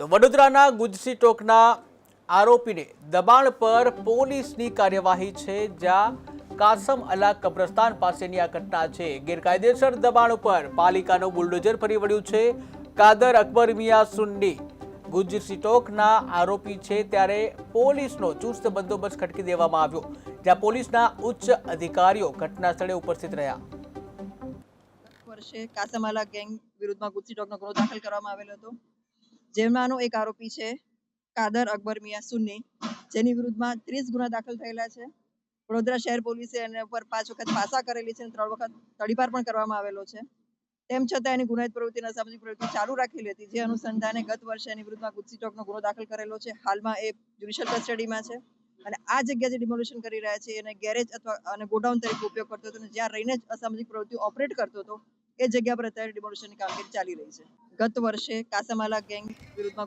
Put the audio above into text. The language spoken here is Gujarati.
તો વડોદરાના ગુજસી ટોકના આરોપીને દબાણ પર પોલીસની કાર્યવાહી છે, જ્યાં કાસમ અલા કબ્રસ્તાન પાસેની આ ઘટના છે. ગેરકાયદેસર દબાણ ઉપર પાલિકાનું બુલડોઝર ફરી વળ્યું છે. કાદર અકબર મિયા સુન્ની ગુજસી ટોકના આરોપી છે, ત્યારે પોલીસનો ચુસ્ત બંદોબસ્ત ખટકી દેવામાં આવ્યો, જ્યાં પોલીસના ઉચ્ચ અધિકારીઓ ઘટના સ્થળે ઉપસ્થિત રહ્યા. વર્ષે કાસમાલા ગેંગ વિરુદ્ધમાં ગુજસી ટોકનો ગુનો દાખલ કરવામાં આવેલો હતો. જેમાંનો એક આરોપી છે, કાદર અકબર મિયા સુન્ની. જેની વિરુદ્ધમાં ત્રીસ ગુના દાખલ થયેલા છે. વડોદરા શહેર પોલીસે એને ઉપર પાંચ વખત પાસા કરેલી છે અને ત્રણ વખત તડીપાર પણ કરવામાં આવેલો છે. તેમ છતાં એની ગુનાહિત પ્રવૃત્તિ અને અસામાજિક પ્રવૃત્તિ ચાલુ રાખેલી હતી, જે અનુસંધાને ગત વર્ષે એની વિરુદ્ધમાં ગુજસી ચોકનો ગુનો દાખલ કરેલો છે. હાલમાં એ જ્યુડિશિયલ કસ્ટડીમાં છે અને આ જગ્યા જે ડિમોલિશન કરી રહ્યા છે, એને ગેરેજ અથવા અને ગોડાઉન તરીકે ઉપયોગ કરતો હતો અને જ્યાં રહીને જ અસામાજિક પ્રવૃત્તિઓ ઓપરેટ કરતો હતો એ જગ્યા પર અત્યારે ડિમોલિશનની કામગીરી ચાલી રહી છે. ગત વર્ષે કાસામાલા ગેંગ વિરુદ્ધમાં